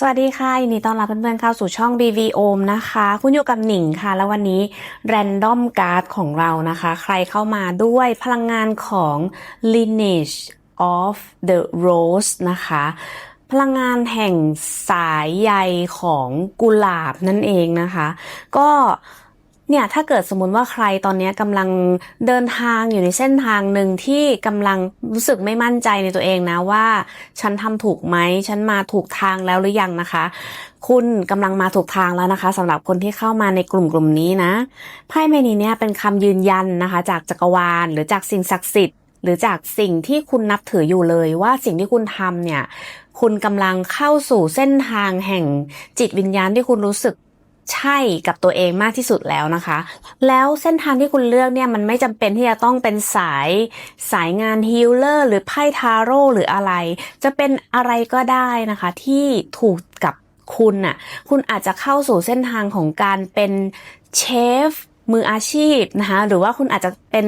สวัสดีค่ะยินดีต้อนรับเพื่อนๆเข้าสู่ช่อง BV Om นะคะ คุณอยู่กับหนิงค่ะ แล้ววันนี้ Random Card ของเรานะคะ ใครเข้ามาด้วยพลังงานของ Lineage of the Rose นะคะ พลังงานแห่งสายใยของกุหลาบนั่นเองนะคะ ก็เเนี่ยถ้าเกิดสมมติว่าใครตอนนี้กำลังเดินทางอยู่ในเส้นทางหนึ่งที่กำลังรู้สึกไม่มั่นใจในตัวเองนะว่า ฉันทำถูกไหมฉันมาถูกทางแล้วหรือยังนะคะ คุณกำลังมาถูกทางแล้วนะคะสำหรับคนที่เข้ามาในกลุ่มกลุ่มนี้นะไพ่ใบนี้เนี่ยเป็นคำยืนยันนะคะ จากจักรวาลหรือจากสิ่งศักดิ์สิทธิ์หรือจากสิ่งที่คุณนับถืออยู่เลยว่าสิ่งที่คุณทำเนี่ยคุณกำลังเข้าสู่เส้นทางแห่งจิตวิญญาณที่คุณรู้สึก ใช่กับตัวเองมากที่สุดแล้วนะคะ แล้วเส้นทางที่คุณเลือกเนี่ยมันไม่จำเป็นที่จะต้องเป็นสายสายงานฮีลเลอร์หรือไพ่ทาโร่หรืออะไร จะเป็นอะไรก็ได้นะคะ ที่ถูกกับคุณน่ะคุณอาจจะเข้าสู่เส้นทางของการเป็นเชฟมืออาชีพนะคะหรือว่าคุณอาจจะเป็น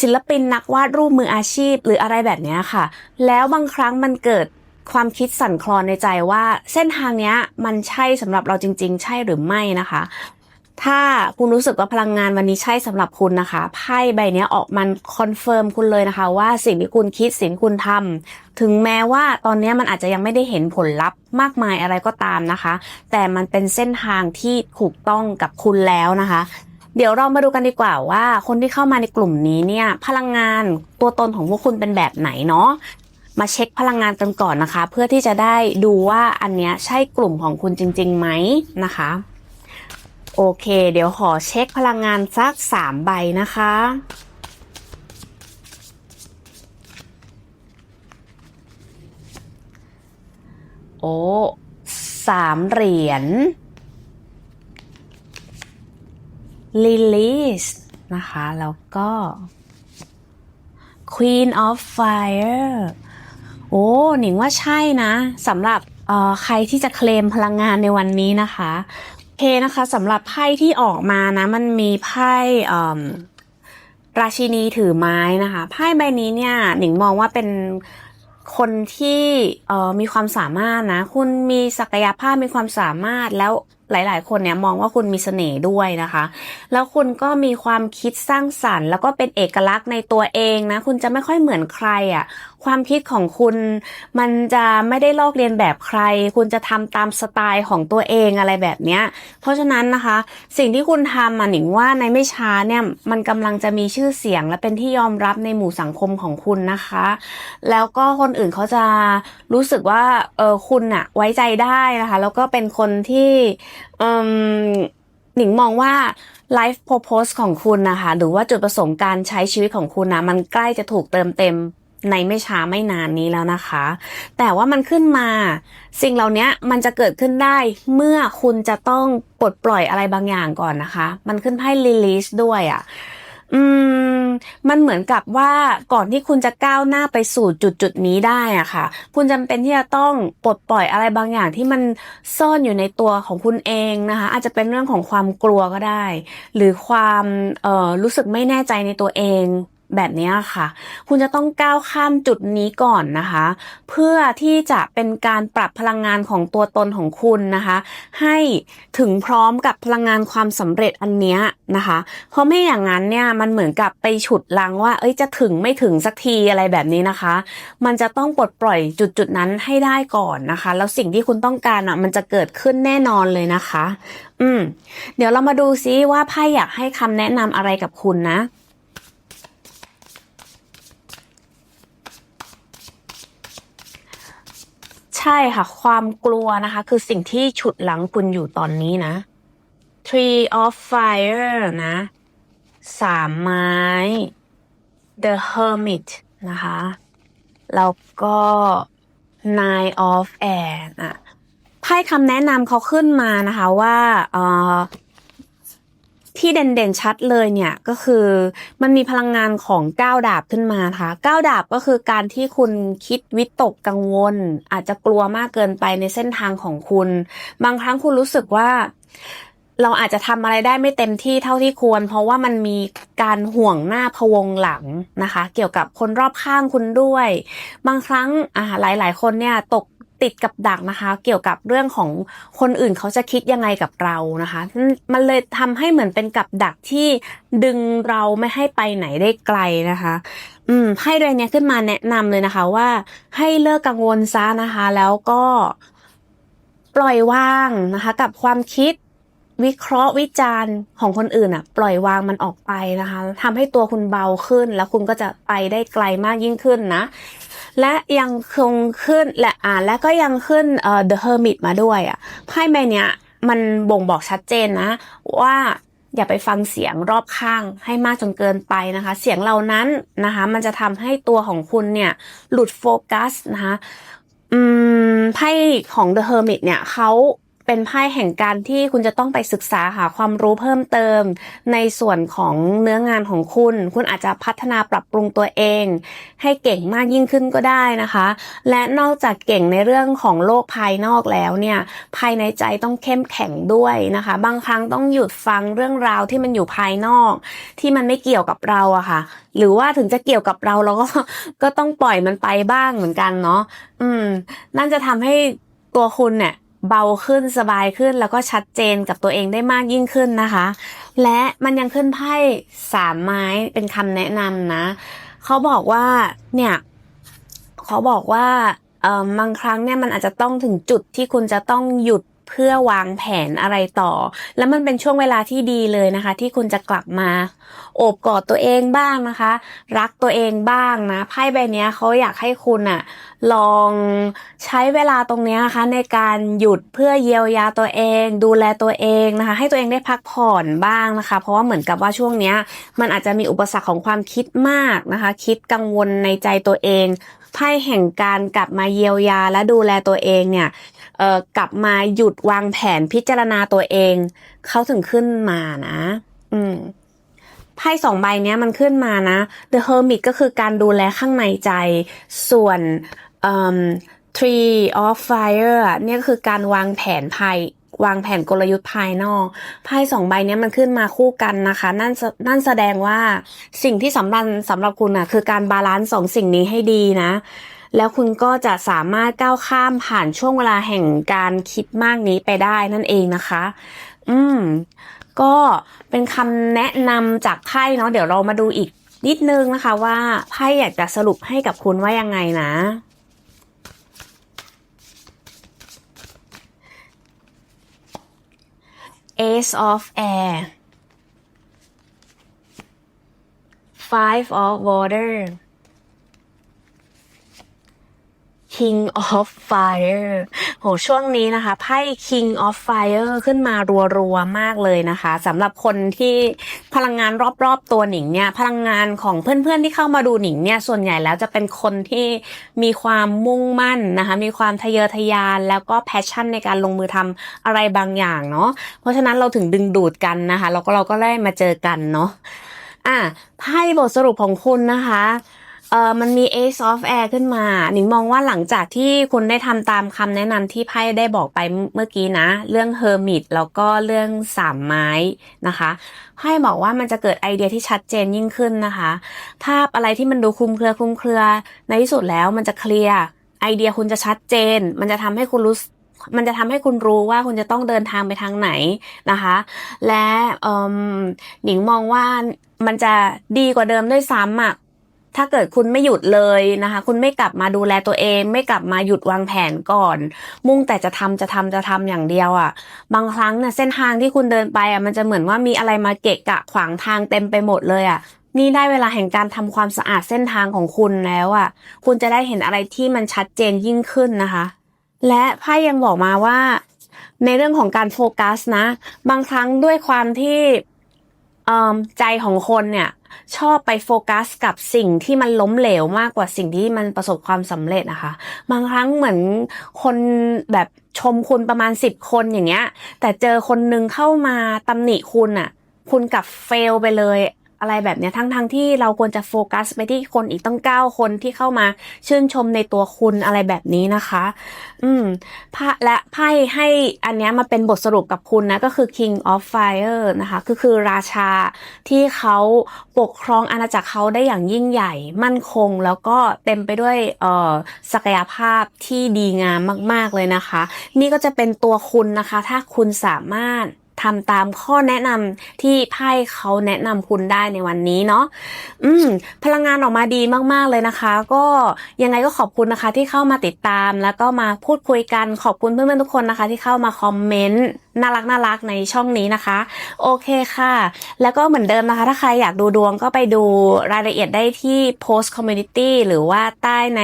ศิลปินนักวาดรูปมืออาชีพหรืออะไรแบบนี้ค่ะ แล้วบางครั้งมันเกิด ความคิดสั่นคลอนในใจว่าเส้นทางเนี้ยมันใช่สำหรับเราจริง ๆ ใช่หรือไม่นะคะ ถ้าคุณรู้สึกว่าพลังงานวันนี้ใช่สำหรับคุณนะคะไพ่ใบเนี้ยออกมันคอนเฟิร์มคุณเลยนะคะ ว่าสิ่งที่คุณคิดสิ่งที่คุณทำถึงแม้ว่าตอนนี้มันอาจจะยังไม่ได้เห็นผลลัพธ์มากมายอะไรก็ตามนะคะ แต่มันเป็นเส้นทางที่ถูกต้องกับคุณแล้วนะคะเดี๋ยวเรามาดูกันดีกว่าว่าคนที่เข้ามาในกลุ่มนี้เนี่ย พลังงานตัวตนของพวกคุณเป็นแบบไหนเนาะ มาเช็คพลังงานกันก่อนนะคะ เพื่อที่จะได้ดูว่าอันเนี้ยใช่กลุ่มของคุณจริงๆไหมนะคะ โอเค เดี๋ยวขอเช็คพลังงานสักสามใบนะคะโอ้สามเหรียญลิลิสนะคะ แล้วก็ Queen of Fire อ้หนิงว่าใช่นะสำหรับใครที่จะเคลมพลังงานในวันนี้นะคะโอเคนะคะสำหรับไพ่ที่ออกมานะมันมีไพ่ราชินีถือไม้นะคะไพ่ใบนี้เนี่ยหนิงมองว่าเป็นคนที่มีความสามารถนะ คุณมีศักยภาพมีความสามารถแล้ว หลาย ๆ คนเนี่ยมองว่าคุณมีเสน่ห์ด้วยนะคะ แล้วคุณก็มีความคิดสร้างสรรค์ แล้วก็เป็นเอกลักษณ์ในตัวเองนะ คุณจะไม่ค่อยเหมือนใครอะ่ะ ความคิดของคุณมันจะไม่ได้ลอกเลียนแบบใคร คุณจะทำตามสไตล์ของตัวเองอะไรแบบเนี้ย เพราะฉะนั้นนะคะ สิ่งที่คุณทำอะหนิงว่าในไม่ช้าเนี่ยมันกำลังจะมีชื่อเสียง และเป็นที่ยอมรับในหมู่สังคมของคุณนะคะ แล้วก็คนอื่นเขาจะรู้สึกว่าเออคุณอะไว้ใจได้นะคะ แล้วก็เป็นคนที่หนิงมองว่า life purpose ของคุณนะคะ หรือว่าจุดประสงค์การใช้ชีวิตของคุณนะมันใกล้จะถูกเติมเต็มในไม่ช้าไม่นานนี้แล้วนะคะ แต่ว่ามันขึ้นมา สิ่งเหล่านี้มันจะเกิดขึ้นได้เมื่อคุณจะต้องปลดปล่อยอะไรบางอย่างก่อนนะคะ มันขึ้นไพ่ release ด้วยอะ่ะ อืม มันเหมือนกับว่าก่อนที่คุณจะก้าวหน้าไปสู่จุดจุดนี้ได้อะค่ะ คุณจำเป็นที่จะต้องปลดปล่อยอะไรบางอย่างที่มันซ่อนอยู่ในตัวของคุณเองนะคะ อาจจะเป็นเรื่องของความกลัวก็ได้ หรือความเอ่อรู้สึกไม่แน่ใจในตัวเอง แบบนี้ค่ะ คุณจะต้องก้าวข้ามจุดนี้ก่อนนะคะ เพื่อที่จะเป็นการปรับพลังงานของตัวตนของคุณนะคะ ให้ถึงพร้อมกับพลังงานความสำเร็จอันเนี้ยนะคะ เพราะไม่อย่างนั้นเนี่ยมันเหมือนกับไปฉุดลังว่า เอ้ยจะถึงไม่ถึงสักทีอะไรแบบนี้นะคะ มันจะต้องปลดปล่อยจุดจุดนั้นให้ได้ก่อนนะคะ แล้วสิ่งที่คุณต้องการอะมันจะเกิดขึ้นแน่นอนเลยนะคะ อืม เดี๋ยวเรามาดูซิว่าไพ่อยากให้คำแนะนำอะไรกับคุณนะ ช่ค่ะ ความกลัวนะคะ คือสิ่งที่ฉุดหลังคุณอยู่ตอนนี้นะ Tree of Fire นะสามไม้ The Hermit นะคะ แล้วก็ Nine of Air นะไพ่คำแนะนำเขาขึ้นมานะคะว่าเออ ที่เด่นๆชัดเลยเนี่ยก็คือมันมีพลังงานของก้าวดาบขึ้นมาค่ะก้าวดาบก็คือการที่คุณคิดวิตกกังวล อาจจะกลัวมากเกินไปในเส้นทางของคุณ บางครั้งคุณรู้สึกว่าเราอาจจะทำอะไรได้ไม่เต็มที่เท่าที่ควร เพราะว่ามันมีการห่วงหน้าพวงหลังนะคะ เกี่ยวกับคนรอบข้างคุณด้วย บางครั้งอ่าหลาย ๆ คนเนี่ยตก ติดกับดักนะคะ เกี่ยวกับเรื่องของคนอื่นเขาจะคิดยังไงกับเรานะคะ มันเลยทำให้เหมือนเป็นกับดักที่ดึงเราไม่ให้ไปไหนได้ไกลนะคะ อืมไพ่ใบเนี้ยขึ้นมาแนะนำเลยนะคะว่า ให้เลิกกังวลซะนะคะ แล้วก็ปล่อยวางนะคะ กับความคิดวิเคราะห์วิจารณ์ของคนอื่นอะปล่อยวางมันออกไปนะคะทำให้ตัวคุณเบาขึ้นแล้วคุณก็จะไปได้ไกลมากยิ่งขึ้นนะ และยังคงขึ้นและอ่าและก็ยังขึ้นเอ่อ The Hermit มาด้วยอะไพ่ใบเนี้ยมันบ่งบอกชัดเจนนะ ว่าอย่าไปฟังเสียงรอบข้างให้มากจนเกินไปนะคะ เสียงเหล่านั้นนะคะ มันจะทำให้ตัวของคุณเนี่ยหลุดโฟกัสนะคะอืมไพ่ของ The Hermit เนี่ยเขา เป็นไพ่แห่งการที่คุณจะต้องไปศึกษาหาความรู้เพิ่มเติม ในส่วนของเนื้องานของคุณ คุณอาจจะพัฒนาปรับปรุงตัวเอง ให้เก่งมากยิ่งขึ้นก็ได้นะคะ และนอกจากเก่งในเรื่องของโลกภายนอกแล้วเนี่ยภายในใจต้องเข้มแข็งด้วยนะคะ บางครั้งต้องหยุดฟังเรื่องราวที่มันอยู่ภายนอก ที่มันไม่เกี่ยวกับเราอะค่ะ หรือว่าถึงจะเกี่ยวกับเราเราก็ก็ต้องปล่อยมันไปบ้างเหมือนกันเนาะอืม นั่นจะทำให้ตัวคุณเนี่ย เบาขึ้นสบายขึ้นแล้วก็ชัดเจนกับตัวเองได้มากยิ่งขึ้นนะคะ และมันยังขึ้นไพ่สามไม้เป็นคำแนะนำนะ เขาบอกว่าเนี่ยเขาบอกว่าบางครั้งเนี่ยมันอาจจะต้องถึงจุดที่คุณจะต้องหยุด เพื่อวางแผนอะไรต่อ แล้วมันเป็นช่วงเวลาที่ดีเลยนะคะ ที่คุณจะกลับมา โอบกอดตัวเองบ้างนะคะ รักตัวเองบ้างนะไพ่ใบเนี้ยเขาอยากให้คุณอะลองใช้เวลาตรงเนี้ยนะคะ ในการหยุดเพื่อเยียวยาตัวเอง ดูแลตัวเองนะคะ ให้ตัวเองได้พักผ่อนบ้างนะคะ เพราะว่าเหมือนกับว่าช่วงเนี้ยมันอาจจะมีอุปสรรคของความคิดมากนะคะ คิดกังวลในใจตัวเองไพ่แห่งการกลับมาเยียวยาและดูแลตัวเองเนี่ยเอ่อกลับมาหยุดวางแผนพิจารณาตัวเอง เขาถึงขึ้นมานะ อืมไพ่สองใบเนี้ยมันขึ้นมานะ The Hermit ก็คือการดูแลข้างในใจ ส่วน Tree of Fire เนี่ยก็คือการวางแผนภายวางแผนกลยุทธ์ภายนอก ไพ่สองใบเนี้ยมันขึ้นมาคู่กันนะคะ นั่นแสนั่นแสดงว่าสิ่งที่สำคัญสำหรับคุณอะ คือการบาลานซ์สองสิ่งนี้ให้ดีนะ แล้วคุณก็จะสามารถก้าวข้ามผ่านช่วงเวลาแห่งการคิดมากนี้ไปได้นั่นเองนะคะ อืม ก็เป็นคำแนะนำจากไพ่เนาะเดี๋ยวเรามาดูอีกนิดนึงนะคะว่าไพ่อยากจะสรุปให้กับคุณว่ายังไงนะ Ace of Air Five of Water King of Fire โหช่วงนี้นะคะไพ่ King of Fire ขึ้นมารัวๆมากเลยนะคะสำหรับคนที่พลังงานรอบๆตัวหนิงเนี่ยพลังงานของเพื่อนๆที่เข้ามาดูหนิงเนี่ยส่วนใหญ่แล้วจะเป็นคนที่มีความมุ่งมั่นนะคะมีความทะเยอทะยานแล้วก็แพชชั่นในการลงมือทำอะไรบางอย่างเนาะเพราะฉะนั้นเราถึงดึงดูดกันนะคะแล้วก็เราก็ได้มาเจอกันเนาะอะไพ่บทสรุปของคุณนะคะ เออมันมี Ace of Air ขึ้นมา หนิงมองว่าหลังจากที่คุณได้ทำตามคำแนะนำที่ไพ่ได้บอกไปเมื่อกี้นะ เรื่อง Hermit แล้วก็เรื่องสามไม้นะคะไพ่บอกว่ามันจะเกิดไอเดียที่ชัดเจนยิ่งขึ้นนะคะ ภาพอะไรที่มันดูคลุมเครือคลุมเครือ ในที่สุดแล้วมันจะเคลียร์ไอเดียคุณจะชัดเจน มันจะทำให้คุณรู้มันจะทำให้คุณรู้ว่าคุณจะต้องเดินทางไปทางไหนนะคะ และหนิงมองว่ามันจะดีกว่าเดิมด้วยซ้ำอะ ถ้าเกิดคุณไม่หยุดเลยนะคะ คุณไม่กลับมาดูแลตัวเอง ไม่กลับมาหยุดวางแผนก่อน มุ่งแต่จะทำจะทำจะทำอย่างเดียวอะ บางครั้งเนี่ยเส้นทางที่คุณเดินไปอะมันจะเหมือนว่ามีอะไรมาเกะกะขวางทางเต็มไปหมดเลยอะนี่ได้เวลาแห่งการทำความสะอาดเส้นทางของคุณแล้วอะ คุณจะได้เห็นอะไรที่มันชัดเจนยิ่งขึ้นนะคะ และไพ่ยังบอกมาว่า ในเรื่องของการโฟกัสนะ บางครั้งด้วยความที่อืมใจของคนเนี่ย ชอบไปโฟกัสกับสิ่งที่มันล้มเหลวมากกว่าสิ่งที่มันประสบความสำเร็จนะคะ บางครั้งเหมือนคนแบบชมคุณประมาณสิบคนอย่างเงี้ย แต่เจอคนนึงเข้ามาตำหนิคุณอะคุณกับเฟลไปเลย อะไรแบบเนี้ยทั้งทั้งที่เราควรจะโฟกัสไปที่คนอีกตั้งเก้าคนที่เข้ามาชื่นชมในตัวคุณอะไรแบบนี้นะคะ อืมและไพ่ให้อันเนี้ยมาเป็นบทสรุปกับคุณนะก็คือ King of Fire นะคะก็คือราชาที่เขาปกครองอาณาจักรเขาได้อย่างยิ่งใหญ่ มั่นคงแล้วก็เต็มไปด้วยเอ่อศักยภาพที่ดีงามมาก ๆเลยนะคะ นี่ก็จะเป็นตัวคุณนะคะ ถ้าคุณสามารถ ทำตามข้อแนะนำที่ไพ่เขาแนะนำคุณได้ในวันนี้เนาะอืม พลังงานออกมาดีมาก ๆ เลยนะคะ ก็ยังไงก็ขอบคุณนะคะ ที่เข้ามาติดตาม แล้วก็มาพูดคุยกันขอบคุณเพื่อนๆทุกคนนะคะ ที่เข้ามาคอมเมนต์น่ารักน่ารักในช่องนี้นะคะ โอเคค่ะ แล้วก็เหมือนเดิมนะคะ ถ้าใครอยากดูดวงก็ไปดูรายละเอียดได้ที่ post community หรือว่าใต้ใน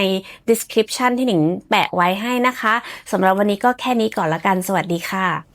description ที่หนิงแปะไว้ให้นะคะสำหรับวันนี้ก็แค่นี้ก่อนละกัน สวัสดีค่ะ